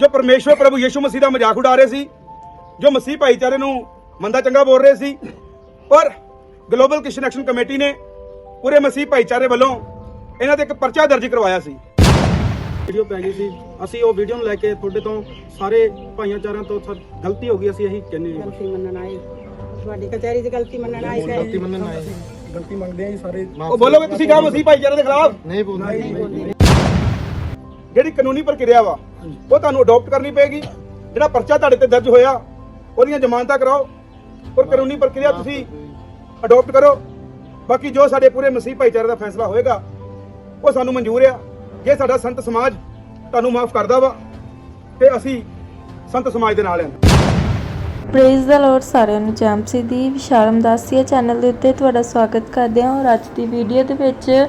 ਜੋ ਪਰਮੇਸ਼ਵਰ ਪ੍ਰਭੂ ਯੀਸ਼ੂ ਮਸੀਹ ਦਾ ਮਜ਼ਾਕ ਉਡਾ ਰਹੇ ਸੀ ਜੋ ਮਸੀਹ ਭਾਈਚਾਰੇ ਨੂੰ ਮੰਦਾ ਚੰਗਾ ਬੋਲ ਰਹੇ ਸੀ ਪਰ ਗਲੋਬਲ ਕ੍ਰਿਸਚਨ ਐਕਸ਼ਨ ਕਮੇਟੀ ਨੇ ਪੂਰੇ ਮਸੀਹ ਭਾਈਚਾਰੇ ਵੱਲੋਂ ਇਹਨਾਂ ਤੇ ਇੱਕ ਪਰਚਾ ਦਰਜ ਕਰਵਾਇਆ ਸੀ। ਵੀਡੀਓ ਪੈ ਗਈ ਸੀ। ਅਸੀਂ ਉਹ ਵੀਡੀਓ ਨੂੰ ਲੈ ਕੇ ਤੁਹਾਡੇ ਤੋਂ ਸਾਰੇ ਭਾਈਚਾਰਿਆਂ ਤੋਂ ਗਲਤੀ ਹੋ ਗਈ ਅਸੀਂ ਇਹੀ ਕਹਿੰਦੇ ਹਾਂ। ਗਲਤੀ ਮੰਨਣ ਆਏ। ਤੁਹਾਡੀ ਕਚਹਿਰੀ 'ਚ ਗਲਤੀ ਮੰਨਣ ਆਏ ਗਲਤੀ ਮੰਨਣ ਆਏ। ਗਲਤੀ ਮੰਗਦੇ ਆ ਜੀ ਸਾਰੇ। ਉਹ ਬੋਲੋਗੇ ਤੁਸੀਂ ਕਹਾ ਮਸੀਹ ਭਾਈਚਾਰੇ ਦੇ ਖਿਲਾਫ? ਨਹੀਂ ਬੋਲਦੇ। ਜਿਹੜੀ ਕਾਨੂੰਨੀ ਪ੍ਰਕਿਰਿਆ ਵਾ ਉਹ ਤੁਹਾਨੂੰ ਅਡਾਪਟ ਕਰਨੀ ਪਏਗੀ। ਜਿਹੜਾ ਪਰਚਾ ਤੁਹਾਡੇ ਤੇ ਦਰਜ ਹੋਇਆ ਉਹਦੀਆਂ ਜ਼ਮਾਨਤਾਂ ਕਰਾਓ। ਔਰ ਕਾਨੂੰਨੀ ਪ੍ਰਕਿਰਿਆ ਤੁਸੀਂ ਅਡਾਪਟ ਕਰੋ। ਬਾਕੀ ਜੋ ਸਾਡੇ ਪੂਰੇ ਮਸੀਹ ਭਾਈਚਾਰੇ ਦਾ ਫੈਸਲਾ ਹੋਏਗਾ ਉਹ ਸਾਨੂੰ ਮਨਜ਼ੂਰ ਆ। ਜੇ ਸਾਡਾ ਸੰਤ ਸਮਾਜ ਤੁਹਾਨੂੰ ਮਾਫ ਕਰਦਾ ਵਾ ਤੇ ਅਸੀਂ ਸੰਤ ਸਮਾਜ ਦੇ ਨਾਲ ਹਾਂ ਪ੍ਰੇਜ਼ ਦਾ ਲਾਰਡ ਸਾਰਿਆਂ ਨੂੰ ਜੈਮਸੀ ਦੀ ਵਿਸ਼ਾਲਮ ਦਾਸੀਆ ਚੈਨਲ ਦੇ ਉੱਤੇ ਤੁਹਾਡਾ ਸਵਾਗਤ ਕਰਦੇ ਹਾਂ। ਔਰ ਅੱਜ ਦੀ ਵੀਡੀਓ ਦੇ ਵਿੱਚ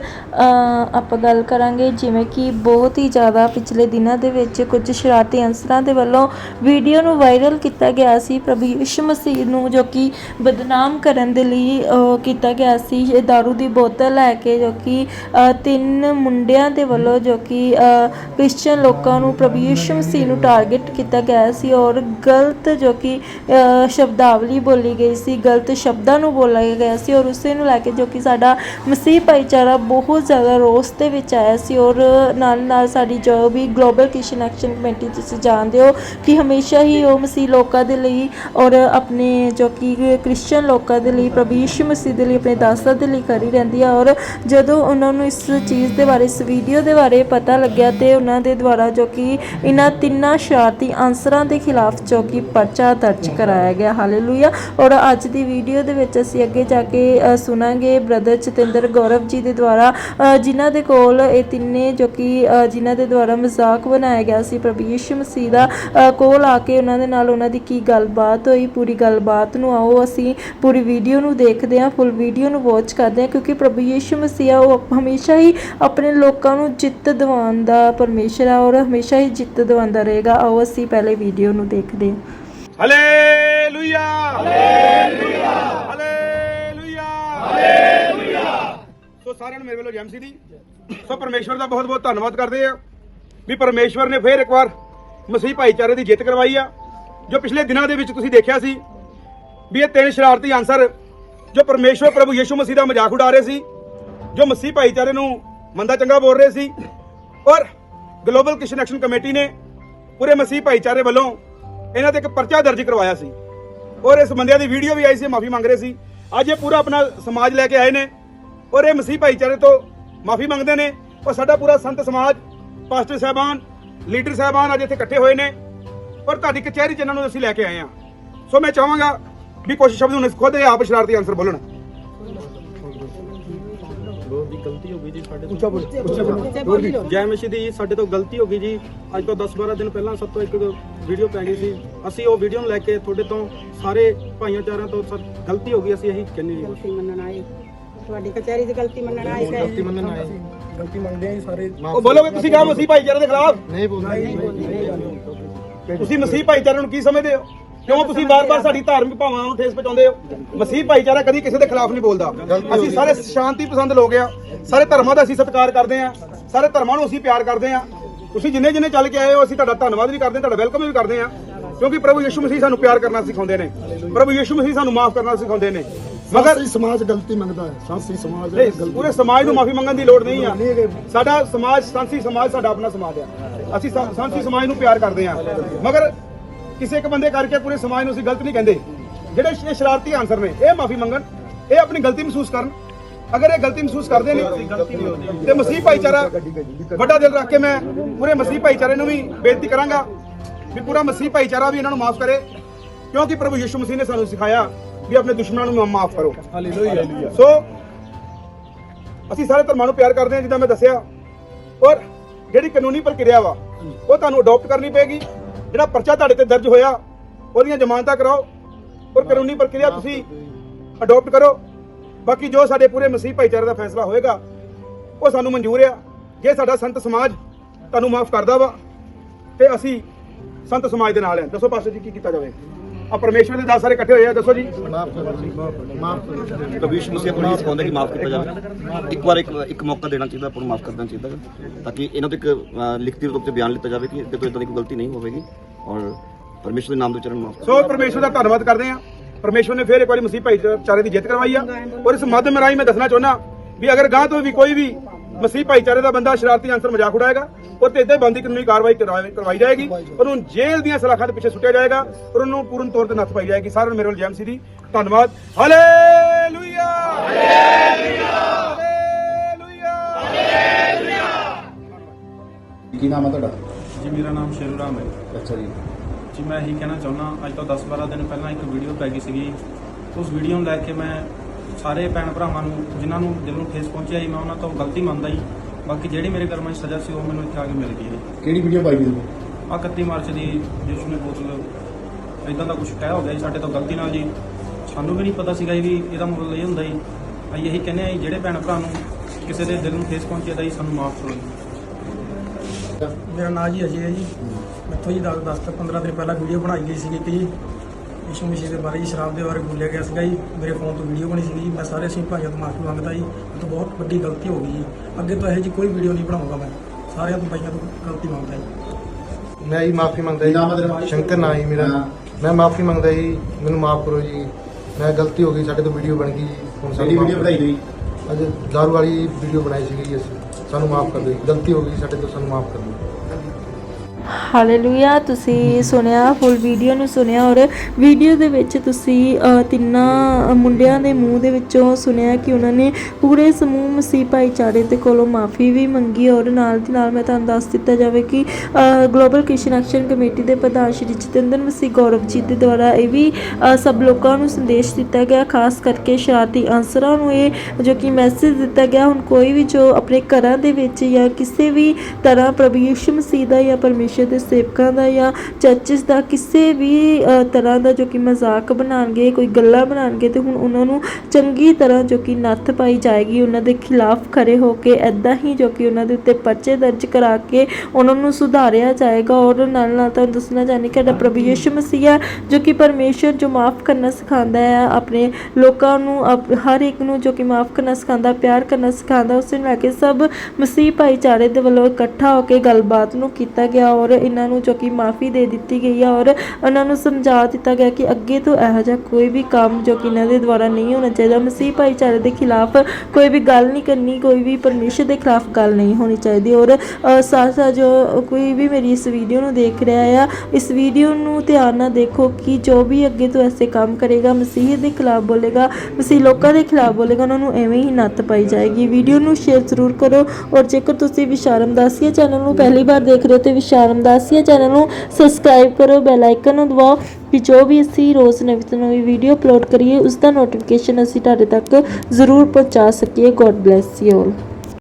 ਆਪਾਂ ਗੱਲ ਕਰਾਂਗੇ ਜਿਵੇਂ ਕਿ ਬਹੁਤ ਹੀ ਜ਼ਿਆਦਾ ਪਿਛਲੇ ਦਿਨਾਂ ਦੇ ਵਿੱਚ ਕੁਝ ਸ਼ਰਾਰਤੀ ਅੰਸਰਾਂ ਦੇ ਵੱਲੋਂ ਵੀਡੀਓ ਨੂੰ ਵਾਇਰਲ ਕੀਤਾ ਗਿਆ ਸੀ। ਪ੍ਰਭੂ ਯਿਸੂ ਮਸੀਹ ਨੂੰ ਜੋ ਕਿ ਬਦਨਾਮ ਕਰਨ ਦੇ ਲਈ ਕੀਤਾ ਗਿਆ ਸੀ। ਇਹ दारू ਦੀ ਬੋਤਲ ਲੈ ਕੇ ਜੋ ਕਿ ਤਿੰਨ ਮੁੰਡਿਆਂ ਦੇ ਵੱਲੋਂ ਜੋ ਕਿ ਅ, ਕ੍ਰਿਸਚੀਅਨ ਲੋਕਾਂ ਨੂੰ ਪ੍ਰਭੂ ਯਿਸੂ ਮਸੀਹ ਨੂੰ ਟਾਰਗੇਟ ਕੀਤਾ ਗਿਆ ਸੀ। ਔਰ ਗਲਤ ਜੋ ਕਿ ਸ਼ਬਦਾਵਲੀ ਬੋਲੀ ਗਈ ਸੀ, ਗਲਤ ਸ਼ਬਦਾਂ ਨੂੰ ਬੋਲਿਆ ਗਿਆ ਸੀ ਔਰ ਉਸੇ ਨੂੰ ਲੈ ਕੇ ਜੋ ਕਿ ਸਾਡਾ ਮਸੀਹ ਭਾਈਚਾਰਾ ਬਹੁਤ ਜ਼ਿਆਦਾ ਰੋਸ ਦੇ ਵਿੱਚ ਆਇਆ ਸੀ ਔਰ ਨਾਲ ਨਾਲ ਸਾਡੀ ਜੋ ਵੀ ਗਲੋਬਲ ਕ੍ਰਿਸਚੀਅਨ ਐਕਸ਼ਨ ਕਮੇਟੀ ਤੁਸੀਂ ਜਾਣਦੇ ਹੋ ਕਿ ਹਮੇਸ਼ਾ ਹੀ ਉਹ ਮਸੀਹ ਲੋਕਾਂ ਦੇ ਲਈ ਔਰ ਆਪਣੇ ਜੋ ਕਿ ਕ੍ਰਿਸਚੀਅਨ ਲੋਕਾਂ ਦੇ ਲਈ, ਪ੍ਰਭੂ ਯਿਸੂ ਮਸੀਹ ਦੇ ਲਈ, ਆਪਣੇ ਦਾਸਾਂ ਦੇ ਲਈ ਕਰੀ ਰਹਿੰਦੀ ਆ ਔਰ ਜਦੋਂ ਉਹਨਾਂ ਨੂੰ ਇਸ ਚੀਜ਼ ਦੇ ਬਾਰੇ, ਇਸ ਵੀਡੀਓ ਦੇ ਬਾਰੇ ਪਤਾ ਲੱਗਿਆ ਤੇ ਉਹਨਾਂ ਦੇ ਦੁਆਰਾ ਜੋ ਕਿ ਇਹਨਾਂ ਤਿੰਨਾਂ ਸ਼ਰਾਰਤੀ ਅਨਸਰਾਂ ਦੇ ਖਿਲਾਫ ਜੋ ਕਿ ਪਰਚਾ ਦਰਜ ਕਰਾਇਆ ਗਿਆ। ਹਾਲੇਲੂਇਆ ਔਰ ਅੱਜ ਦੀ ਵੀਡੀਓ ਦੇ ਵਿੱਚ ਅਸੀਂ ਅੱਗੇ ਜਾ ਕੇ ਸੁਣਾਂਗੇ ਬ੍ਰਦਰ ਚਤਿੰਦਰ ਗੌਰਵ ਜੀ ਦੇ ਦੁਆਰਾ। ਅ, ਜਿਨ੍ਹਾਂ ਦੇ ਕੋਲ ਇਹ ਤਿੰਨੇ ਜੋ ਕਿ ਅ, ਜਿਨ੍ਹਾਂ ਦੇ ਦੁਆਰਾ ਮਜ਼ਾਕ ਬਣਾਇਆ ਗਿਆ ਸੀ ਪ੍ਰਭੂ ਯਿਸੂ ਮਸੀਹ ਦਾ ਕੋਲ ਆ ਕੇ ਉਹਨਾਂ ਦੇ ਨਾਲ ਉਹਨਾਂ ਦੀ ਕੀ ਗੱਲਬਾਤ ਹੋਈ ਪੂਰੀ ਗੱਲਬਾਤ ਨੂੰ ਆਓ ਅਸੀਂ ਪੂਰੀ ਵੀਡੀਓ ਨੂੰ ਦੇਖਦੇ ਹਾਂ ਫੁੱਲ ਵੀਡੀਓ ਨੂੰ ਵਾਚ ਕਰਦੇ ਹਾਂ ਕਿਉਂਕਿ ਪ੍ਰਭੂ ਯਿਸੂ ਮਸੀਹ ਉਹ ਹਮੇਸ਼ਾ ਹੀ ਆਪਣੇ ਲੋਕਾਂ ਨੂੰ ਜਿੱਤ ਦਿਵਾਉਣ ਦਾ ਪਰਮੇਸ਼ਰ ਆ ਔਰ ਹਮੇਸ਼ਾ ਹੀ ਜਿੱਤ ਦਿਵਾਉਂਦਾ ਰਹੇਗਾ। ਆਓ ਅਸੀਂ ਪਹਿਲੇ ਵੀਡੀਓ ਨੂੰ ਦੇਖਦੇ ਹਾਂ। Hallelujah hallelujah hallelujah hallelujah so ਸਾਰਿਆਂ ਨੂੰ ਮੇਰੇ ਵੱਲੋਂ ਜੈਮਸੀ ਦੀ। ਸੋ ਪਰਮੇਸ਼ਵਰ ਦਾ ਬਹੁਤ ਬਹੁਤ ਧੰਨਵਾਦ ਕਰਦੇ ਆ ਵੀ ਪਰਮੇਸ਼ਵਰ ਨੇ ਫੇਰ ਇੱਕ ਵਾਰ ਮਸੀਹ ਭਾਈਚਾਰੇ ਦੀ ਜਿੱਤ ਕਰਵਾਈ ਆ ਜੋ ਪਿਛਲੇ ਦਿਨਾਂ ਦੇ ਵਿੱਚ ਤੁਸੀਂ ਦੇਖਿਆ ਸੀ ਵੀ ਇਹ ਤਿੰਨ ਸ਼ਰਾਰਤੀ ਅਨਸਰ ਜੋ ਪਰਮੇਸ਼ਵਰ ਪ੍ਰਭੂ ਯੀਸ਼ੂ ਮਸੀਹ ਦਾ ਮਜ਼ਾਕ ਉਡਾ ਰਹੇ ਸੀ ਜੋ ਮਸੀਹ ਭਾਈਚਾਰੇ ਨੂੰ ਮੰਦਾ ਚੰਗਾ ਬੋਲ ਰਹੇ ਸੀ ਔਰ ਗਲੋਬਲ ਕ੍ਰਿਸਚਨ ਐਕਸ਼ਨ ਕਮੇਟੀ ਨੇ ਪੂਰੇ ਮਸੀਹ ਭਾਈਚਾਰੇ ਵੱਲੋਂ ਇਹਨਾਂ ਤੇ ਇੱਕ ਪਰਚਾ ਦਰਜ ਕਰਵਾਇਆ ਸੀ। ਔਰ ਇਸ ਬੰਦਿਆਂ ਦੀ ਵੀਡੀਓ ਵੀ ਆਈ ਸੀ, ਮਾਫੀ ਮੰਗ ਰਹੇ ਸੀ। ਅੱਜ ਇਹ ਪੂਰਾ ਆਪਣਾ ਸਮਾਜ ਲੈ ਕੇ ਆਏ ਨੇ। ਔਰ ਇਹ ਮਸੀਹ ਭਾਈਚਾਰੇ ਤੋਂ ਮਾਫੀ ਮੰਗਦੇ ਨੇ। ਔਰ ਸਾਡਾ ਪੂਰਾ ਸੰਤ ਸਮਾਜ, ਪਾਸਟਰ ਸਾਹਿਬਾਨ, ਲੀਡਰ ਸਾਹਿਬਾਨ ਅੱਜ ਇੱਥੇ ਇਕੱਠੇ ਹੋਏ ਨੇ। ਔਰ ਤੁਹਾਡੀ ਕਚਹਿਰੀ 'ਚ ਇਹਨਾਂ ਨੂੰ ਅਸੀਂ ਲੈ ਕੇ ਆਏ ਹਾਂ। ਸੋ ਮੈਂ ਚਾਹਾਂਗਾ ਵੀ ਕੁਝ ਸ਼ਬਦ ਹੁਣ ਖੁਦ ਇਹ ਆਪ ਸ਼ਰਾਰਤੀ ਆਨਸਰ ਬੋਲਣ। ਗਲਤੀ ਹੋ ਗਈ ਜੀ ਸਾਡੇ ਉੱਚਾ ਬੋਲ ਉੱਚਾ ਉੱਚੇ ਬੋਲੀ। ਲਓ। ਜੈ ਮਸੀਹ ਦੀ ਸਾਡੇ ਤੋਂ ਗਲਤੀ ਹੋ ਗਈ ਜੀ। ਅੱਜ ਤੋਂ 10-12 ਦਿਨ ਪਹਿਲਾਂ ਸਭ ਤੋਂ ਇੱਕ ਵੀਡੀਓ ਪੈ ਗਈ ਸੀ। ਅਸੀਂ ਉਹ ਵੀਡੀਓ ਨੂੰ ਲੈ ਕੇ ਤੁਹਾਡੇ ਤੋਂ ਸਾਰੇ ਭਾਈਚਾਰਿਆਂ ਤੋਂ ਗਲਤੀ ਹੋ ਗਈ ਅਸੀਂ ਇਹੀ ਕਹਿੰਦੇ ਹਾਂ ਗਲਤੀ ਮੰਨਣ ਆਏ। ਤੁਹਾਡੀ ਕਚਹਿਰੀ 'ਚ ਗਲਤੀ ਮੰਨਣ ਆਏ ਗਲਤੀ ਮੰਨਣ ਆਏ। ਗਲਤੀ ਮੰਗਦੇ ਆ ਜੀ ਸਾਰੇ। ਉਹ ਬੋਲੋਗੇ ਤੁਸੀਂ ਕਹਾ ਮਸੀਹ ਭਾਈਚਾਰੇ ਦੇ ਖਿਲਾਫ। ਨਹੀਂ ਬੋਲਦੇ। ਤੁਸੀਂ ਮਸੀਹ ਭਾਈਚਾਰੇ ਨੂੰ ਕੀ ਸਮਝਦੇ ਹੋ? ਕਿਉਂ ਤੁਸੀਂ ਵਾਰ-ਵਾਰ ਸਾਡੀ ਧਾਰਮਿਕ ਭਾਵਨਾਵਾਂ ਨੂੰ ਠੇਸ ਪਹੁੰਚਾਉਂਦੇ ਹੋ? ਮਸੀਹ ਭਾਈਚਾਰਾ ਕਦੀ ਕਿਸੇ ਦੇ ਖਿਲਾਫ ਨਹੀਂ ਬੋਲਦਾ। ਅਸੀਂ ਸਾਰੇ ਸ਼ਾਂਤੀ ਪਸੰਦ ਲੋਕ ਆ ਸਾਰੇ ਧਰਮਾਂ ਦਾ ਅਸੀਂ ਸਤਿਕਾਰ ਕਰਦੇ ਆ ਸਾਰੇ ਧਰਮਾਂ ਨੂੰ ਅਸੀਂ ਪਿਆਰ ਕਰਦੇ ਆ ਤੁਸੀਂ ਜਿੰਨੇ ਜਿੰਨੇ ਚੱਲ ਕੇ ਆਏ ਹੋ ਅਸੀਂ ਤੁਹਾਡਾ ਧੰਨਵਾਦ ਵੀ ਕਰਦੇ ਹਾਂ ਤੁਹਾਡਾ ਵੈਲਕਮ ਵੀ ਕਰਦੇ ਆ ਕਿਉਂਕਿ ਪ੍ਰਭੂ ਯਿਸੂ ਮਸੀਹ ਸਾਨੂੰ ਪਿਆਰ ਕਰਨਾ ਸਿਖਾਉਂਦੇ ਨੇ। ਪ੍ਰਭੂ ਯਿਸੂ ਮਸੀਹ ਸਾਨੂੰ ਮਾਫ ਕਰਨਾ ਸਿਖਾਉਂਦੇ ਨੇ। ਮਗਰ ਸਮਾਜ ਗਲਤੀ ਮੰਗਦਾ ਹੈ। ਸਾਸੀ ਸਮਾਜ ਪੂਰੇ ਸਮਾਜ ਨੂੰ ਮਾਫੀ ਮੰਗਣ ਦੀ ਲੋੜ ਨਹੀਂ ਆ। ਸਾਡਾ ਸਮਾਜ ਸਾਂਸੀ ਸਮਾਜ ਸਾਡਾ ਆਪਣਾ ਸਮਾਜ ਆ। ਅਸੀਂ ਸਾਂਸੀ ਸਮਾਜ ਨੂੰ ਪਿਆਰ ਕਰਦੇ ਆ ਮਗਰ ਕਿਸੇ ਇੱਕ ਬੰਦੇ ਕਰਕੇ ਪੂਰੇ ਸਮਾਜ ਨੂੰ ਅਸੀਂ ਗਲਤ ਨਹੀਂ ਕਹਿੰਦੇ। ਜਿਹੜੇ ਇਹ ਸ਼ਰਾਰਤੀ ਆਨਸਰ ਨੇ ਇਹ ਮਾਫੀ ਮੰਗਣ ਇਹ ਆਪਣੀ ਗਲਤੀ ਮਹਿਸੂਸ ਕਰਨ। ਅਗਰ ਇਹ ਗਲਤੀ ਮਹਿਸੂਸ ਕਰਦੇ ਨੇ ਤੇ ਮਸੀਹ ਭਾਈਚਾਰਾ ਵੱਡਾ ਦਿਲ ਰੱਖ ਕੇ ਮੈਂ ਪੂਰੇ ਮਸੀਹ ਭਾਈਚਾਰੇ ਨੂੰ ਵੀ ਬੇਨਤੀ ਕਰਾਂਗਾ ਵੀ ਪੂਰਾ ਮਸੀਹ ਭਾਈਚਾਰਾ ਵੀ ਇਹਨਾਂ ਨੂੰ ਮਾਫ ਕਰੇ ਕਿਉਂਕਿ ਪ੍ਰਭੂ ਯਿਸੂ ਮਸੀਹ ਨੇ ਸਾਨੂੰ ਸਿਖਾਇਆ ਵੀ ਆਪਣੇ ਦੁਸ਼ਮਣਾਂ ਨੂੰ ਮਾਫ ਕਰੋ। ਸੋ ਅਸੀਂ ਸਾਰੇ ਧਰਮਾਂ ਨੂੰ ਪਿਆਰ ਕਰਦੇ ਹਾਂ ਜਿੱਦਾਂ ਮੈਂ ਦੱਸਿਆ। ਔਰ ਜਿਹੜੀ ਕਾਨੂੰਨੀ ਪ੍ਰਕਿਰਿਆ ਵਾ ਉਹ ਤੁਹਾਨੂੰ ਅਡਾਪਟ ਕਰਨੀ ਪਏਗੀ। ਜਿਹੜਾ ਪਰਚਾ ਤੁਹਾਡੇ ਤੇ ਦਰਜ ਹੋਇਆ ਉਹਦੀਆਂ ਜ਼ਮਾਨਤਾਂ ਕਰਾਓ ਔਰ ਕਾਨੂੰਨੀ ਪ੍ਰਕਿਰਿਆ ਤੁਸੀਂ ਅਡਾਪਟ ਕਰੋ। ਬਾਕੀ ਜੋ ਸਾਡੇ ਪੂਰੇ ਮਸੀਹ ਭਾਈਚਾਰੇ ਦਾ ਫੈਸਲਾ ਹੋਏਗਾ ਉਹ ਸਾਨੂੰ ਮਨਜ਼ੂਰ ਆ। ਜੇ ਸਾਡਾ ਸੰਤ ਸਮਾਜ ਤੁਹਾਨੂੰ ਮਾਫ ਕਰਦਾ ਵਾ ਤੇ ਅਸੀਂ ਸੰਤ ਸਮਾਜ ਦੇ ਨਾਲ ਹਾਂ ਦੱਸੋ ਪਾਸਟਰ ਜੀ ਕੀ ਕੀਤਾ ਜਾਵੇ? ਆ ਪਰਮੇਸ਼ਵਰ ਦੇ ਦਾਸ ਸਾਰੇ ਇਕੱਠੇ ਹੋਏ ਆ ਦੱਸੋ ਜੀ। ਮਾਫ ਕਰੋ ਜੀ ਮਾਫ ਕਰੋ ਕਬੀਰ ਸਿੰਘ ਮਸੀਹ ਆਪਣੀ ਸਿਖਾਉਂਦਾ ਕਿ ਮਾਫ ਕੀਤਾ ਜਾਵੇ। ਇੱਕ ਵਾਰ ਇੱਕ ਇੱਕ ਮੌਕਾ ਦੇਣਾ ਚਾਹੀਦਾ ਆਪਾਂ ਨੂੰ ਮਾਫ ਕਰਨਾ ਚਾਹੀਦਾ ਤਾਂ ਕਿ ਇਹਨਾਂ ਤੋਂ ਇੱਕ ਲਿਖਤੀ ਰੂਪ ਤੇ ਬਿਆਨ ਲਿੱਤਾ ਜਾਵੇ ਕਿ ਤੋਂ ਇਦਾਂ ਦੀ ਕੋਈ ਗਲਤੀ ਨਹੀਂ ਹੋਵੇਗੀ ਔਰ ਪਰਮੇਸ਼ਰ ਦੇ ਨਾਮ ਦੇ ਉਚਾਰਨ ਮਾਫ ਸੋ ਪਰਮੇਸ਼ਵਰ ਦਾ ਧੰਨਵਾਦ ਕਰਦੇ ਆ ਪਰਮੇਸ਼ਵਰ ਨੇ ਫੇਰ ਇੱਕ ਵਾਰੀ ਮਸੀਹ ਭਾਈਚਾਰੇ ਦੀ ਜਿੱਤ ਕਰਵਾਈ ਆ। ਔਰ ਇਸ ਮਾਧਿਅਮ ਰਾਹੀਂ ਮੈਂ ਦੱਸਣਾ ਚਾਹੁੰਦਾ ਵੀ ਅਗਰ ਗਾਂ ਤੋਂ ਵੀ ਕੋਈ ਵੀ ਮਸੀਹ ਭਾਈਚਾਰੇ ਦਾ ਬੰਦਾ ਸ਼ਰਾਰਤੀ ਅੰਸਰ ਮਜ਼ਾਕ ਉਡਾਏਗਾ ਉਹ ਤੇ ਇਦਾਂ ਬੰਦੀ ਕਾਨੂੰਨੀ ਕਾਰਵਾਈ ਕਰਵਾ- ਕਰਵਾਈ ਜਾਏਗੀ ਉਹਨੂੰ ਜੇਲ੍ਹ ਦੀਆਂ ਸਲਾਖਾਂ ਦੇ ਪਿੱਛੇ ਸੁੱਟਿਆ ਜਾਏਗਾ ਔਰ ਉਹਨੂੰ ਪੂਰਨ ਤੌਰ ਤੇ ਨੱਥ ਪਾਈ ਜਾਏਗੀ। ਸਾਰਿਆਂ ਨੂੰ ਮੇਰੇ ਵੱਲ ਜੈਮ ਸੀ ਦੀ ਧੰਨਵਾਦ। ਹਾਲੇਲੂਇਆ! ਹਾਲੇਲੂਇਆ! ਕੀ ਨਾਮ ਹੈ ਤੁਹਾਡਾ? ਜੀ ਮੇਰਾ ਨਾਮ ਸ਼ੇਰੂ ਰਾਮ ਹੈ। ਅੱਛਾ ਜੀ। ਜੀ ਮੈਂ ਇਹੀ ਕਹਿਣਾ ਚਾਹੁੰਦਾ ਅੱਜ ਤੋਂ 10-12 ਦਿਨ ਪਹਿਲਾਂ ਇੱਕ ਵੀਡੀਓ ਪੈ ਗਈ ਸੀਗੀ। ਉਸ ਵੀਡੀਓ ਨੂੰ ਲੈ ਕੇ ਮੈਂ ਸਾਰੇ ਭੈਣ ਭਰਾਵਾਂ ਨੂੰ ਜਿਨ੍ਹਾਂ ਨੂੰ ਦਿਲ ਨੂੰ ਠੇਸ ਪਹੁੰਚਿਆ ਜੀ ਮੈਂ ਉਹਨਾਂ ਤੋਂ ਗਲਤੀ ਮੰਨਦਾ ਜੀ। ਬਾਕੀ ਜਿਹੜੀ ਮੇਰੇ ਕਰਮਾਂ 'ਚ ਸਜ਼ਾ ਸੀ ਉਹ ਮੈਨੂੰ ਇੱਥੇ ਆ ਕੇ ਮਿਲ ਗਈ ਹੈ ਕਿਹੜੀ ਵੀਡੀਓ ਪਾਈ ਤੁਸੀਂ ਆ 31 ਮਾਰਚ ਦੀ ਯਿਸੂ ਨੇ ਬੋਤਲ ਇਦਾਂ ਦਾ ਕੁਝ ਕਹਿ ਹੋ ਗਿਆ ਜੀ ਸਾਡੇ ਤੋਂ ਗਲਤੀ ਨਾਲ ਜੀ। ਸਾਨੂੰ ਵੀ ਨਹੀਂ ਪਤਾ ਸੀਗਾ ਜੀ ਵੀ ਇਹਦਾ ਮੁੱਲ ਇਹ ਹੁੰਦਾ ਜੀ। ਅਸੀਂ ਇਹੀ ਕਹਿੰਦੇ ਆ ਜੀ ਜਿਹੜੇ ਭੈਣ ਭਰਾ ਨੂੰ ਕਿਸੇ ਦੇ ਦਿਲ ਨੂੰ ਠੇਸ ਪਹੁੰਚਿਆ ਤਾਂ ਜੀ ਸਾਨੂੰ ਮਾਫ ਕਰੋ ਜੀ। ਮੇਰਾ ਨਾਂ ਜੀ ਅਜੇ ਹੈ ਜੀ। ਮੈਥੋਂ ਜੀ 10 10 ਤੋਂ 15 ਦਿਨ ਪਹਿਲਾਂ ਵੀਡੀਓ ਬਣਾਈ ਗਈ ਸੀਗੀ ਕਿ ਜੀ। ਯਿਸੂ ਮਸੀਹ ਦੇ ਬਾਰੇ ਜੀ ਸ਼ਰਾਬ ਦੇ ਬਾਰੇ ਬੋਲਿਆ ਗਿਆ ਸੀਗਾ ਜੀ ਮੇਰੇ ਫੋਨ ਤੋਂ ਵੀਡੀਓ ਬਣੀ ਸੀਗੀ ਜੀ ਮੈਂ ਸਾਰੇ ਸਿੰਘ ਭਾਈਆਂ ਤੋਂ ਮਾਫੀ ਮੰਗਦਾ ਜੀ ਇਹ ਤੋਂ ਬਹੁਤ ਵੱਡੀ ਗਲਤੀ ਹੋ ਗਈ ਜੀ ਅੱਗੇ ਤੋਂ ਇਹੋ ਜੀ ਕੋਈ ਵੀਡੀਓ ਨਹੀਂ ਬਣਾਉਂਗਾ ਮੈਂ ਸਾਰਿਆਂ ਤੋਂ ਭਾਈਆਂ ਤੋਂ ਗਲਤੀ ਮੰਗਦਾ ਜੀ ਮੈਂ ਜੀ ਮਾਫੀ ਮੰਗਦਾ? ਜੀ ਸ਼ੰਕਰ ਨਾਂ ਜੀ ਮੇਰਾ। ਮੈਂ ਮਾਫੀ ਮੰਗਦਾ ਜੀ ਮੈਨੂੰ ਮਾਫ ਕਰੋ ਜੀ ਮੈਂ ਗਲਤੀ ਹੋ ਗਈ ਸਾਡੇ ਤੋਂ ਵੀਡੀਓ ਬਣ ਗਈ ਜੀ ਹੁਣ ਮਾਫ਼ ਵੀਡੀਓ। ਬਣਾਈ ਗਈ ਅੱਜ ਦਾਰੂ ਵਾਲੀ ਵੀਡੀਓ ਬਣਾਈ ਸੀਗੀ ਜੀ ਅਸੀਂ ਸਾਨੂੰ ਮਾਫ ਕਰ ਦਿਓ ਜੀ। ਗਲਤੀ ਹੋ ਗਈ ਸਾਡੇ ਤੋਂ ਸਾਨੂੰ ਮਾਫ ਕਰ ਦਿਓ ਹਾਲੇਲੂਇਆ ਤੁਸੀਂ ਸੁਣਿਆ ਫੁੱਲ ਵੀਡੀਓ ਨੂੰ ਸੁਣਿਆ ਔਰ ਵੀਡੀਓ ਦੇ ਵਿੱਚ ਤੁਸੀਂ ਤਿੰਨਾਂ ਮੁੰਡਿਆਂ ਦੇ ਮੂੰਹ ਦੇ ਵਿੱਚੋਂ ਸੁਣਿਆ ਕਿ ਉਹਨਾਂ ਨੇ ਪੂਰੇ ਸਮੂਹ ਮਸੀਹ ਭਾਈਚਾਰੇ ਦੇ ਕੋਲੋਂ ਮਾਫੀ ਵੀ ਮੰਗੀ ਔਰ ਨਾਲ ਦੀ ਨਾਲ ਮੈਂ ਤੁਹਾਨੂੰ ਦੱਸ ਦਿੱਤਾ ਜਾਵੇ ਕਿ ਗਲੋਬਲ ਕ੍ਰਿਸ਼ਨ ਐਕਸ਼ਨ ਕਮੇਟੀ ਦੇ ਪ੍ਰਧਾਨ ਸ਼੍ਰੀ ਜਤਿੰਦਰ ਮਸੀਹ ਗੌਰਵ ਜੀ ਦੇ ਦੁਆਰਾ ਇਹ ਵੀ ਸਭ ਲੋਕਾਂ ਨੂੰ ਸੰਦੇਸ਼ ਦਿੱਤਾ ਗਿਆ, ਖਾਸ ਕਰਕੇ ਸ਼ਰਾਰਤੀ ਅਨਸਰਾਂ ਨੂੰ ਇਹ ਜੋ ਕਿ ਮੈਸੇਜ ਦਿੱਤਾ ਗਿਆ, ਹੁਣ ਕੋਈ ਵੀ ਜੋ ਆਪਣੇ ਘਰਾਂ ਦੇ ਵਿੱਚ ਜਾਂ ਕਿਸੇ ਵੀ ਤਰ੍ਹਾਂ ਪ੍ਰਭੂ ਯਿਸੂ ਮਸੀਹ ਦਾ ਜਾਂ ਪਰਮੇਸ਼ਰ ਦੇ ਸੇਵਕਾਂ ਦਾ ਜਾਂ ਚਰਚਸ ਦਾ ਕਿਸੇ ਵੀ ਤਰ੍ਹਾਂ ਦਾ ਜੋ ਕਿ ਮਜ਼ਾਕ ਬਣਾਉਣਗੇ, ਕੋਈ ਗੱਲਾਂ ਬਣਾਉਣਗੇ, ਤੇ ਹੁਣ ਉਹਨਾਂ ਨੂੰ ਚੰਗੀ ਤਰ੍ਹਾਂ ਜੋ ਕਿ ਨੱਥ ਪਾਈ ਜਾਏਗੀ, ਉਹਨਾਂ ਦੇ ਖਿਲਾਫ ਖੜੇ ਹੋ ਕੇ ਐਦਾਂ ਹੀ ਜੋ ਕਿ ਉਹਨਾਂ ਦੇ ਉੱਤੇ ਪਰਚੇ ਦਰਜ ਕਰਾ ਕੇ ਉਹਨਾਂ ਨੂੰ ਸੁਧਾਰਿਆ ਜਾਏਗਾ। ਔਰ ਨਾਲ ਨਾਲ ਤੁਹਾਨੂੰ ਦੱਸਣਾ ਚਾਹੁੰਦੀ ਕਿ ਸਾਡਾ ਪ੍ਰਭੂ ਯਿਸੂ ਮਸੀਹ ਜੋ ਕਿ ਪਰਮੇਸ਼ਰ ਜੋ ਮਾਫ ਕਰਨਾ ਸਿਖਾਉਂਦਾ ਹੈ ਆਪਣੇ ਲੋਕਾਂ ਨੂੰ, ਆਪ- ਹਰ ਇੱਕ ਨੂੰ ਜੋ ਕਿ ਮਾਫ ਕਰਨਾ ਸਿਖਾਉਂਦਾ, ਪਿਆਰ ਕਰਨਾ ਸਿਖਾਉਂਦਾ, ਉਸ ਨੂੰ ਲੈ ਕੇ ਸਭ ਮਸੀਹ ਭਾਈਚਾਰੇ ਦੇ ਵੱਲੋਂ ਇਕੱਠਾ ਹੋ ਕੇ ਗੱਲਬਾਤ ਨੂੰ ਕੀਤਾ ਗਿਆ। ਔਰ ਇਹਨਾਂ ਨੂੰ ਜੋ ਕਿ ਮਾਫੀ ਦੇ ਦਿੱਤੀ ਗਈ ਹੈ ਔਰ ਉਹਨਾਂ ਨੂੰ ਸਮਝਾ ਦਿੱਤਾ ਗਿਆ ਕਿ ਅੱਗੇ ਤੋਂ ਇਹੋ ਜਿਹਾ ਕੋਈ ਵੀ ਕੰਮ ਜੋ ਕਿ ਇਹਨਾਂ ਦੇ ਦੁਆਰਾ ਨਹੀਂ ਹੋਣਾ ਚਾਹੀਦਾ ਮਸੀਹ ਭਾਈਚਾਰੇ ਦੇ ਖਿਲਾਫ ਕੋਈ ਵੀ ਗੱਲ ਨਹੀਂ ਕਰਨੀ ਕੋਈ ਵੀ ਪਰਮੇਸ਼ਰ ਦੇ ਖਿਲਾਫ ਗੱਲ ਨਹੀਂ ਹੋਣੀ ਚਾਹੀਦੀ ਔਰ ਅ, ਜੋ ਕੋਈ ਵੀ ਮੇਰੀ ਇਸ ਵੀਡੀਓ ਨੂੰ ਦੇਖ ਰਿਹਾ ਆ ਇਸ ਵੀਡੀਓ ਨੂੰ ਧਿਆਨ ਨਾਲ ਦੇਖੋ ਕਿ ਜੋ ਵੀ ਅੱਗੇ ਤੋਂ ਐਸੇ ਕੰਮ ਕਰੇਗਾ ਮਸੀਹ ਦੇ ਖਿਲਾਫ ਬੋਲੇਗਾ ਮਸੀਹ ਲੋਕਾਂ ਦੇ ਖਿਲਾਫ ਬੋਲੇਗਾ ਉਹਨਾਂ ਨੂੰ ਐਵੇਂ ਹੀ ਨੱਤ ਪਾਈ ਜਾਏਗੀ। ਵੀਡੀਓ ਨੂੰ ਸ਼ੇਅਰ ਜ਼ਰੂਰ ਕਰੋ ਔਰ ਜੇਕਰ ਤੁਸੀਂ ਵਿਸ਼ਾਰਮ ਦਾਸੀਆ ਚੈਨਲ ਨੂੰ ਪਹਿਲੀ ਵਾਰ ਦੇਖ ਰਹੇ ਹੋ ਤੇ ਵਿਸ਼ਾਰਮ ਦਾਸੀਆ ਚੈਨਲ ਨੂੰ ਸਬਸਕ੍ਰਾਈਬ ਕਰੋ ਬੈਲ ਆਈਕਨ ਨੂੰ ਦਬਾਓ ਕਿ ਜੋ ਵੀ ਅਸੀਂ ਰੋਜ਼ ਨਵੀਂ ਤੋਂ ਨਵੀਂ ਵੀਡੀਓ ਅਪਲੋਡ ਕਰੀਏ ਉਸ ਦਾ ਨੋਟੀਫਿਕੇਸ਼ਨ ਅਸੀਂ ਤੁਹਾਡੇ ਤੱਕ ਜ਼ਰੂਰ ਪਹੁੰਚਾ ਸਕੀਏ। God bless you all